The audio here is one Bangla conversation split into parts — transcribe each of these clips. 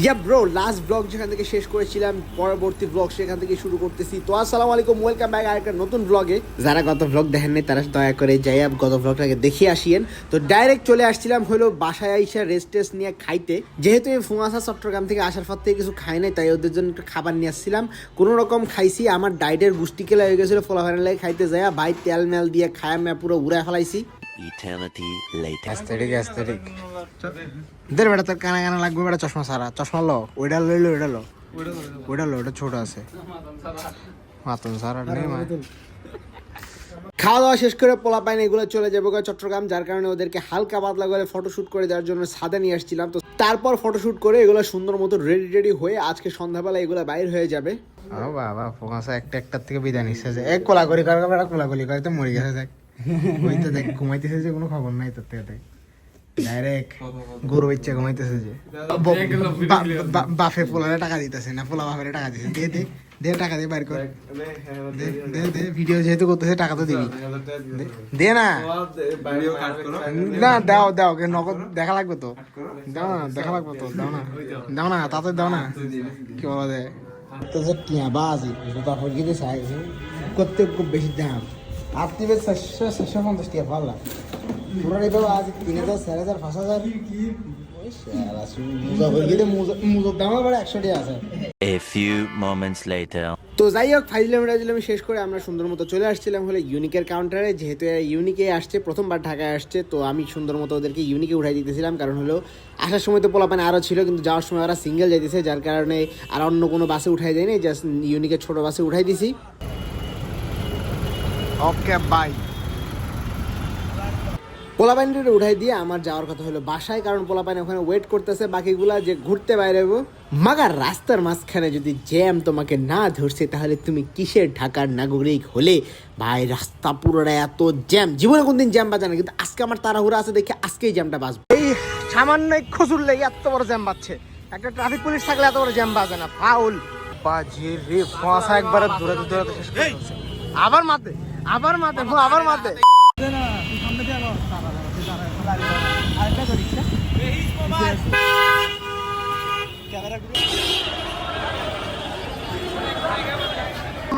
ইয়া ব্রো লাস্ট ব্লগ যেখান থেকে শেষ করেছিলাম, পরবর্তী ব্লগ সেখান থেকে শুরু করতেছি। তো আসসালামু আলাইকুম ওয়েলকাম ব্যাক আরেকটা নতুন ব্লগে যারা গত ব্লগ দেখেন তারা দয়া করে যাই গত ব্লগটাকে দেখে আসিয়েন। তো ডাইরেক্ট চলে আসছিলাম হলো বাসায় আইসা রেস্ট টেস্ট নিয়ে খাইতে। যেহেতু এই ফুমাসা চট্টগ্রাম থেকে আসার পর থেকে কিছু খাই নাই, তাই ওদের জন্য একটু খাবার নিয়ে আসছিলাম। কোনো রকম খাইছি, আমার ডায়েটের গুষ্টি কেলা হয়ে গেছিল ফলাফানের লাগে খাইতে যায় ভাই তেল মেল দিয়ে খায়া মেয়া পুরো উড়ায় ফেলাইছি। Eternity later. অ্যাস্থেটিক অ্যাস্থেটিক দের বেটা তোর কানা কানা লাগবে বেটা চশমা সারা চশমা লো ওইটা লইলো ওইটা লো। ওইটা লো ওটা ছোট আছে। মাতন সারা নেই মা খাওয়া দাওয়া শেষ করে পোলা পাইন এগুলো চলে যাব চট্টগ্রাম যার কারণে ওদেরকে হালকা পাতলা করে ফটোশুট করে দেওয়ার জন্য সাদা নিয়ে আসছিলাম। তো তারপর ফটোশুট করে এগুলো সুন্দর মতো রেডি রেডি হয়ে আজকে সন্ধ্যাবেলা এগুলো বাইর হয়ে যাবে। ও বাবা ফোকাসা একটা একটার থেকে বিদায় নিচ্ছে যে এক কোলা করি কার বেটা কোলা করি করে তো মরে গেছে দেখ। ওই তো দেখ ঘুমাইতেছে যে কোনো খবর নাই তোর থেকে ডাইরেক্ট গরু ইচ্ছা ঘুমাইতেছে যে। বাফে পোলারে টাকা দিতেছে না পোলা বাফের টাকা দিতেছে। দে দে দে টাকা দিয়ে বাইর কর। দে দে দে ভিডিও যেহেতু করতেছে টাকা তো দিবি। দে- না। না দাও দাও কে নগদ দেখা লাগবে তো। দাও না দেখা লাগবে তো দাও না। দাও না তাতে দাও না। কি বলা যায়? তো যে টিয়া বাজি তারপর গিয়ে চাই? করতে খুব বেশি দাম। আর তিবে চারশো চারশো পঞ্চাশ টাকা আজ তিন হাজার চার হাজার পাঁচ হাজার. তো যাই হোক ফাইজলাম রাজলাম শেষ করে আমরা সুন্দর মতো চলে আসছিলাম হলে ইউনিকের কাউন্টারে যেহেতু ইউনিকে আসছে প্রথমবার ঢাকায় আসছে তো আমি সুন্দর মতো ওদেরকে ইউনিকে উঠাই দিতেছিলাম। কারণ হলো আসার সময় তো পোলাপানে আরও ছিল কিন্তু যাওয়ার সময় ওরা সিঙ্গেল যাইতেছে যার কারণে আর অন্য কোনো বাসে উঠাই দেয়নি জাস্ট ইউনিকের ছোট বাসে উঠাই দিছি। ওকে বাই পোলাপাইনটা উঠাই দিয়ে আমার যাওয়ার কথা হলো বাসায় কারণ পোলাপাইন ওখানে ওয়েট করতেছে বাকিগুলা যে ঘুরতে বাইরে মাগার রাস্তার মাঝখানে যদি জ্যাম তোমাকে না ধরছে তাহলে তুমি কিসের ঢাকার নাগরিক হলে? ভাই রাস্তা পুরোটা এত জ্যাম জীবনে কোনদিন জ্যাম বাজে না কিন্তু আজকে আমার তাড়াহুড়া আছে দেখে আজকেই জ্যামটা বাজবে। এই সামান্য খসুর লেগে এত বড় জ্যাম বাজছে। একটা ট্রাফিক পুলিশ থাকলে এত বড় জ্যাম বাজে না ফাউল বাজে রে ফাঁসা একবারে দূরে দূরে শেষ আবার মাতে আবার মাতে আবার মাতে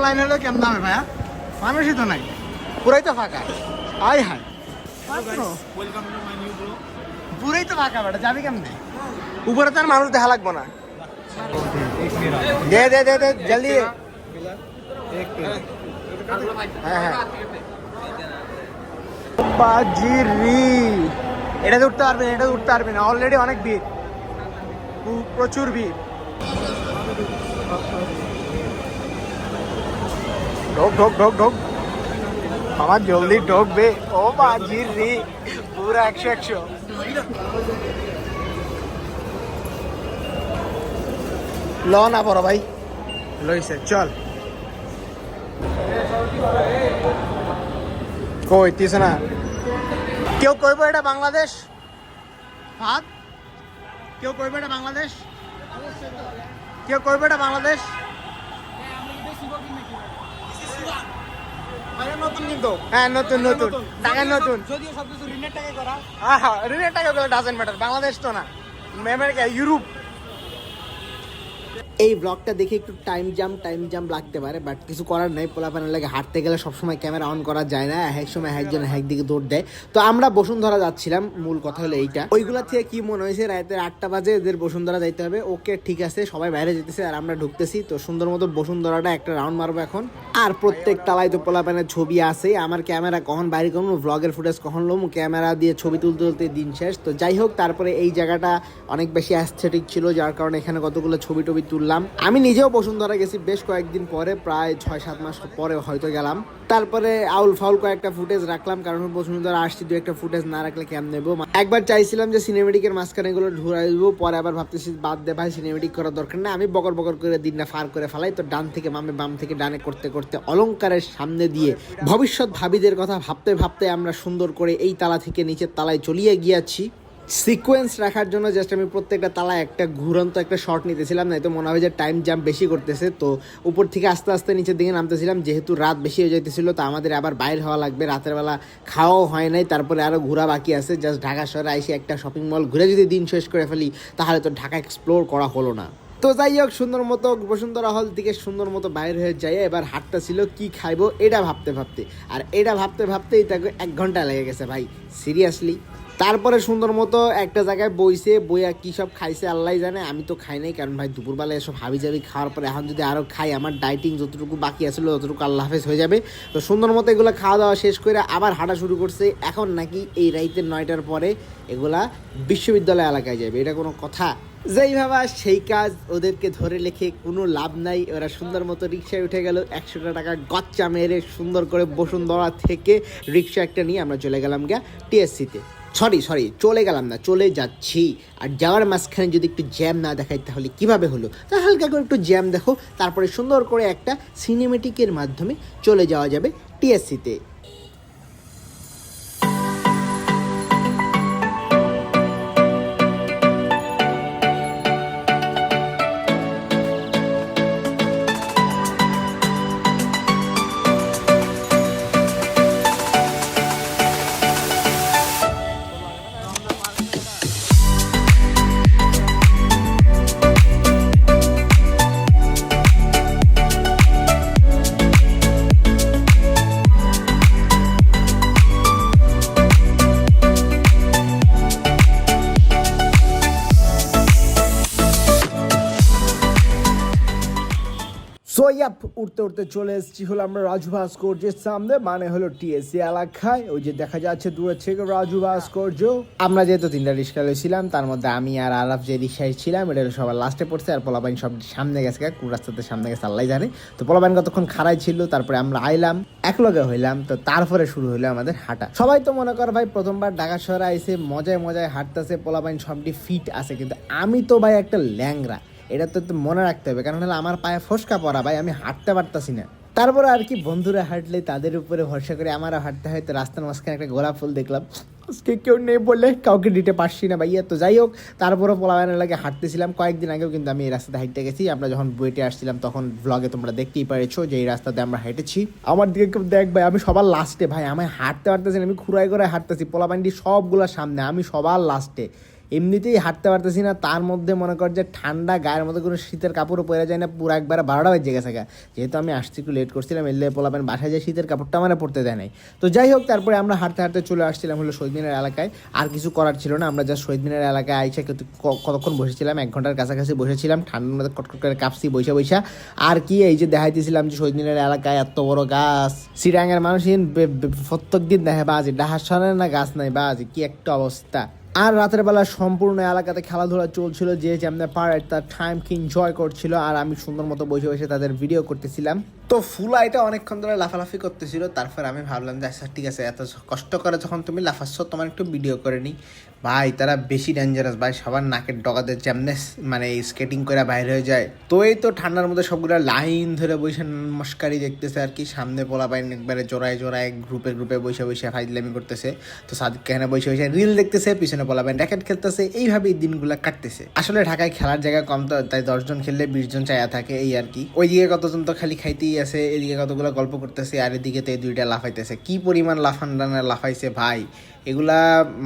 লাইন হলো কেমন দামে ভাইয়া? মানুষই তো নাই। পুরাই তো ফাঁকা। আয় হায়। মাত্র। পুরাই তো ফাঁকা বেটা যাবি কেমনে? উপরে তো আর মানুষ দেখা লাগবো না। দে দে দে জলদি। দে। বাজিরি। এটাতে উঠতে পারবে না এটাতে উঠতে পারবে না। অলরেডি অনেক ভিড়। প্রচুর ভিড়। ঢোক ঢোক ঢোক ঢোক। আমার জলদি ঢোকবে। ও বাজির। পুরো একশো একশো। ল না বড় ভাই। লইছে, চল। কই না। কেউ কইব এটা বাংলাদেশ? হাত কেউ কইব এটা বাংলাদেশ? কেউ কইব এটা বাংলাদেশ? হ্যাঁ নতুন নতুন। টাকা নতুন। যদিও ঋণের টাকায় করা। হ্যাঁ ঋণের করে ডাজেন্ট ম্যাটার বাংলাদেশ তো না। America Europe. এই ব্লগটা দেখে একটু টাইম জাম টাইম জাম লাগতে পারে বাট কিছু করার নাই, পোলাপানের লাগে হাঁটতে গেলে সবসময় ক্যামেরা অন করা যায় না, এক সময় একজন এক দিকে দৌড় দেয়। তো আমরা বসুন্ধরা যাচ্ছিলাম, মূল কথা হলো এইটা। ওইগুলা থেকে কি মনে হয়েছে রাতের আটটা বাজে এদের বসুন্ধরা যাইতে হবে। ওকে ঠিক আছে, সবাই বাইরে যেতেছে আর আমরা ঢুকতেছি। তো সুন্দর মতো বসুন্ধরাটা একটা রাউন্ড মারবো এখন। আর প্রত্যেক তালায় তো পোলাপানের ছবি আছে, আমার ক্যামেরা কখন বাইরে করব ব্লগের ফুটেজ কখন লোম ক্যামেরা দিয়ে ছবি তুলতে তুলতে দিন শেষ। তো যাই হোক, তারপরে এই জায়গাটা অনেক বেশি অ্যাস্থেটিক ছিল, যার কারণে এখানে কতগুলো ছবি টবি তুললাম আমি নিজেও বসুন্ধরা গেছি বেশ কয়েকদিন পরে, প্রায় ছয় সাত মাস পরে হয়তো গেলাম। তারপরে আউল ফাউল কয়েকটা ফুটেজ রাখলাম, কারণ বসুন্ধরা আসছি, দু একটা ফুটেজ না রাখলে কেমন নেব? একবার চাইছিলাম যে সিনেমেটিকের মাঝখানে এগুলো ঢুরাই দেবো, পরে আবার ভাবতেছি, বাদ দে ভাই সিনেমেটিক করার দরকার না আমি বকর বকর করে দিনটা ফার করে ফেলাই, তো ডান থেকে বামে বাম থেকে ডানে করতে করতে অলংকারের সামনে দিয়ে ভবিষ্যৎ ভাবিদের কথা ভাবতে ভাবতে আমরা সুন্দর করে এই তালা থেকে নিচের তালায় চলিয়ে গিয়েছি। সিকোয়েন্স রাখার জন্য জাস্ট আমি প্রত্যেকটা তালা একটা ঘুরন্ত একটা শট নিতেছিলাম না তো মনে হয় যে টাইম জাম্প বেশি করতেছে। তো উপর থেকে আস্তে আস্তে নিচের দিকে নামতেছিলাম, যেহেতু রাত বেশি হয়ে যাইতেছিল, তো আমাদের আবার বাইরে হওয়া লাগবে। রাতের বেলা খাওয়াও হয় নাই, তারপরে আরও ঘোরা বাকি আছে। জাস্ট ঢাকা শহরে এসে একটা শপিং মল ঘুরে যদি দিন শেষ করে ফেলি, তাহলে তো ঢাকা এক্সপ্লোর করা হলো না। তো যাই হোক, সুন্দর মতো বসুন্ধরা হল থেকে সুন্দর মতো বাইরে হয়ে যাই এবার হাটটা ছিল, কি খাইবো এটা ভাবতে ভাবতে। আর এটা ভাবতে ভাবতেই তাকে এক ঘণ্টা লেগে গেছে ভাই সিরিয়াসলি তারপরে সুন্দর মতো একটা জায়গায় বইছে, বইয়া কি সব খাইছে আল্লাহ জানে, আমি তো খাই নাই, কারণ ভাই দুপুরবেলা এসব হাবি জাবি খাওয়ার পরে এখন যদি আরও খাই, আমার ডাইটিং যতটুকু বাকি আছিল ততটুকু আল্লাহ হাফেজ হয়ে যাবে। তো সুন্দর মতো এগুলো খাওয়া দাওয়া শেষ করে আবার হাঁটা শুরু করছে। এখন নাকি এই রাইতের নয়টার পরে এগুলা বিশ্ববিদ্যালয় এলাকায় যাবে, এটা কোনো কথা? যেই ভাবা, সেই কাজ ওদেরকে ধরে লেখে কোনো লাভ নাই। ওরা সুন্দর মতো রিক্সায় উঠে গেল একশো টাকা গচ্চা মেরে সুন্দর করে বসুন্ধরা থেকে রিক্সা একটা নিয়ে আমরা চলে গেলাম গিয়া টিএসসিতে সরি সরি চলে গেলাম না, চলে যাচ্ছি। আর যাওয়ার মাঝখানে যদি একটু জ্যাম না দেখাই, তাহলে কীভাবে হলো? তা হালকা করে একটু জ্যাম দেখো, তারপরে সুন্দর করে একটা সিনেমেটিকের মাধ্যমে চলে যাওয়া যাবে টিএসসিতে সো ইয়াপ উঠতে উঠতে চলে এসেছি হলো আমরা রাজু ভাস্কর্যের সামনে মানে হলো টিএসসি এলাকায়। ওই যে দেখা যাচ্ছে দূরে থেকে রাজু ভাস্কর্য। আমরা যেহেতু তিনটা রিক্সা ছিলাম, তার মধ্যে আমি আর আরাফ যে রিক্সায় ছিলাম, এটা সবার লাস্টে পড়ছে, আর পোলাবাইন সব সামনে গেছে কোন রাস্তাতে সামনে গেছে আল্লাহ জানে। তো পোলাবাইন কতক্ষণ খাড়াই ছিল, তারপরে আমরা আইলাম এক লগে হইলাম, তো তারপরে শুরু হলো আমাদের হাঁটা। সবাই তো মনে কর ভাই, প্রথমবার ঢাকা শহরে আইসে মজায় মজায় হাঁটতেছে পোলাবাইন সবটি ফিট আছে, কিন্তু আমি তো ভাই একটা ল্যাংরা এটা তো মনে রাখতে হবে, কারণ হলো আমার পায়ে ফসকা পড়া ভাই, আমি হাঁটতে পারতাছি না। তারপরে আর কি বন্ধুরা হাঁটলে তাদের উপরে ভরসা করে আমারও হাঁটতে হয়, তো রাস্তার মাঝখানে একটা গোলাপ ফুল দেখলাম। আজকে কেউ নেই বলে কাউকে দিতে পারছি না ভাইয়া, তো যাই হোক তারপরে পোলাবানের লাগে হাঁটতেছিলাম, কয়েকদিন আগেও কিন্তু আমি এই রাস্তাতে হাঁটতে গেছি। আমরা যখন বইটে আসছিলাম, তখন ব্লগে তোমরা দেখতেই পেরেছ যে এই রাস্তাতে আমরা হেঁটেছি। আমার দিকে কেউ দেখ ভাই, আমি সবার লাস্টে ভাই, আমি হাঁটতে পারতেছি আমি খুঁড়াই করে হাঁটতেছি পোলাবান্ডি সবগুলোর সামনে, আমি সবার লাস্টে এমনিতেই হাঁটতে পারতেছি না, তার মধ্যে মনে কর যে ঠান্ডা গায়ের মধ্যে কোনো শীতের কাপড়ও পরে যায় না, পুরো একবার বারোটা বেজে গেছে গা। যেহেতু আমি আসছি একটু লেট করছিলাম, এলে পোলাপেন বাসায় যায় শীতের কাপড়টা আমার পড়তে দেয় নাই। তো যাই হোক, তারপরে আমরা হাঁটতে হাঁটতে চলে আসছিলাম হলো শহীদ মিনার এলাকায়। আর কিছু করার ছিল না, আমরা যা শহীদ মিনার এলাকায় আইসা কতক্ষণ বসেছিলাম, এক ঘণ্টার কাছাকাছি বসেছিলাম, ঠান্ডার মধ্যে কটকট করে কাঁপছি বৈশা বৈশা আর কি এই যে দেখাইতেছিলাম যে শহীদ মিনার এলাকায় এত বড় গাছ। সিরাঙ্গের মানুষ প্রত্যেক দিন দেখে, বাজে, ডাহার না গাছ নাই, বাজে, কি একটা অবস্থা। আর রাতের বেলা সম্পূর্ণ এলাকাতে খেলাধুলা চলছিল, যে যেমন পারে তার টাইমকে এনজয় করছিল। আর আমি সুন্দর মতো বসে বসে তাদের ভিডিও করতেছিলাম। তো ফুলা এটা অনেকক্ষণ ধরে লাফালাফি করতেছিল, তারপর আমি ভাবলাম যে আচ্ছা ঠিক আছে, এত কষ্ট করে যখন তুমি লাফাচ্ছ, তোমার একটু ভিডিও করে নিই। ভাই, তারা বেশি ডেঞ্জারাস ভাই, সবার নাকের ডগাতে যেমনে মানে স্কেটিং করে বাইরে হয়ে যায়। তো এই তো ঠান্ডার মধ্যে সবগুলো লাইন ধরে বসে মস্কারি দেখতেছে আর কি, সামনে পোলা বাইন একবারে জোড়ায় জোড়ায় গ্রুপে গ্রুপে বসে বসে ফাইজলামি করতেছে। তো সাদিক কেখানে বসে বসে রিল দেখতেছে, পিছনে পোলা বাইন র্যাকেট খেলতেছে এইভাবে এই দিনগুলো কাটতেছে। আসলে ঢাকায় খেলার জায়গা কম তো, তাই দশজন খেললে বিশজন চায়া থাকে, এই আর কি। ওইদিকে কতজন তো খালি খাইতেই আছে, এদিকে কতগুলো গল্প করতেছে আর এদিকে তো এই দুইটা লাফাইতেছে। কি পরিমাণ লাফান ডানা লাফাইছে ভাই? এগুলা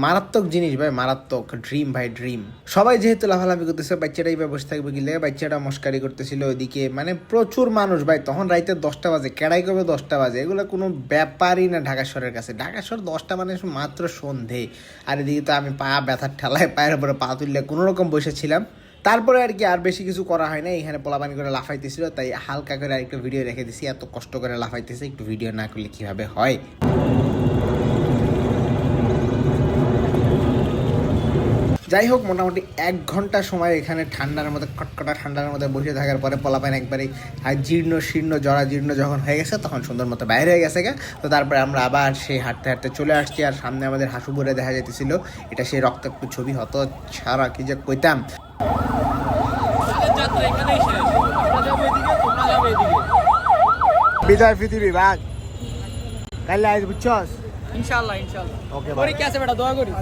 মারাত্মক জিনিস ভাই, মারাত্মক ড্রিম ভাই ড্রিম সবাই যেহেতু লাফালাফি করতেছে, বাচ্চাটাই ভাই বসে থাকবে গেলে, বাচ্চাটা মস্কারি করতেছিল ওইদিকে। মানে প্রচুর মানুষ ভাই, তখন রাইতে দশটা বাজে, কেড়াই করবে দশটা বাজে? এগুলো কোনো ব্যাপারই না ঢাকা শহরের কাছে। ঢাকা শহর দশটা মানে মাত্র সন্ধে। আর এদিকে তো আমি পা ব্যথার ঠেলায় পায়ের উপরে পা তুললে কোনোরকম বসেছিলাম তারপরে আর কি আর বেশি কিছু করা হয় না এখানে পোলাপানি করে লাফাইতেছিল, তাই হালকা করে আরেকটু ভিডিও রেখে দিছি। এত কষ্ট করে লাফাইতেছে, একটু ভিডিও না করলে কীভাবে হয়? যাই হোক, মোটামুটি এক ঘণ্টা সময় এখানে ঠান্ডার মধ্যে কটকটা ঠান্ডার মধ্যে বসে থাকার পরে পোলাপান একবারে জীর্ণ শীর্ণ, জরা জীর্ণ যখন হয়ে গেছে, তখন সুন্দর মতো বাইরে হয়ে গেছে গা। তো তারপরে আমরা আবার সেই হাঁটতে হাঁটতে চলে আসছি, আর সামনে আমাদের হাসুপুরে দেখা যেতেছিল এটা সেই রক্তাক্ত ছবি হতো ছাড়া কি যে কইতাম। যাত্রা এখানেই শেষ আমরা যাব এদিকে তোমরা যাবে এদিকে বিদায় পৃথিবী ভাগ কাল আজ বুঝছস ইনশাআল্লাহ ইনশাআল্লাহ ওকে পরীক্ষা আছে বেটা দোয়া করি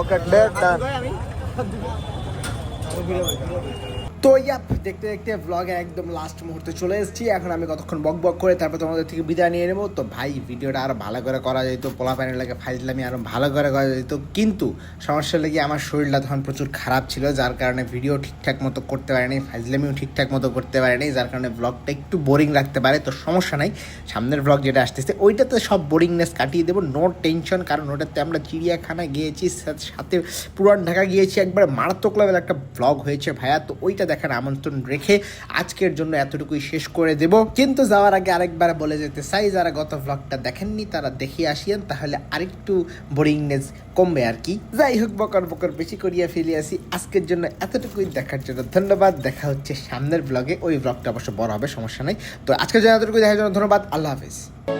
ওকে ডেট ডান তো ইয়াপ দেখতে দেখতে ব্লগে একদম লাস্ট মুহূর্তে চলে এসেছি। এখন আমি কতক্ষণ বক বক করে তারপর তোমাদের থেকে বিদায় নিয়ে নেব। তো ভাই, ভিডিওটা আরও ভালো করে করা যেত পোলা প্যানের লাগে ফাইজলামি আরও ভালো করে করা যেত। কিন্তু সমস্যা লেগে আমার শরীরটা তখন প্রচুর খারাপ ছিল, যার কারণে ভিডিও ঠিকঠাক মতো করতে পারিনি, ফাইজলামিও ঠিকঠাক মতো করতে পারিনি, যার কারণে ব্লগটা একটু বোরিং রাখতে পারে। তো সমস্যা নাই, সামনের ব্লগ যেটা আসতেছে, ওইটাতে সব বোরিংনেস কাটিয়ে দেবো নো টেনশন কারণ ওটাতে আমরা চিড়িয়াখানা গিয়েছি, সাথে পুরান ঢাকা গিয়েছি, একবার মারাত্মক লেভেল একটা ব্লগ হয়েছে ভাইয়া। তো ওইটা দেখার আমন্ত্রণ রেখে আজকের জন্য এতটুকুই শেষ করে দেব। কিন্তু যাওয়ার আগে আরেকবার বলে যেতে চাই, যারা গত ব্লগটা দেখেননি তারা দেখে আসিয়েন, তাহলে আরেকটু বোরিংনেস কমবে আর কি। যাই হোক, বকর বকর বেশি করিয়া ফেলে আসি। আজকের জন্য এতটুকুই দেখার জন্য ধন্যবাদ। দেখা হচ্ছে সামনের ব্লগে ওই ব্লগটা অবশ্য বড় হবে, সমস্যা নাই। তো আজকের জন্য এতটুকু দেখার জন্য ধন্যবাদ। আল্লাহ হাফিজ।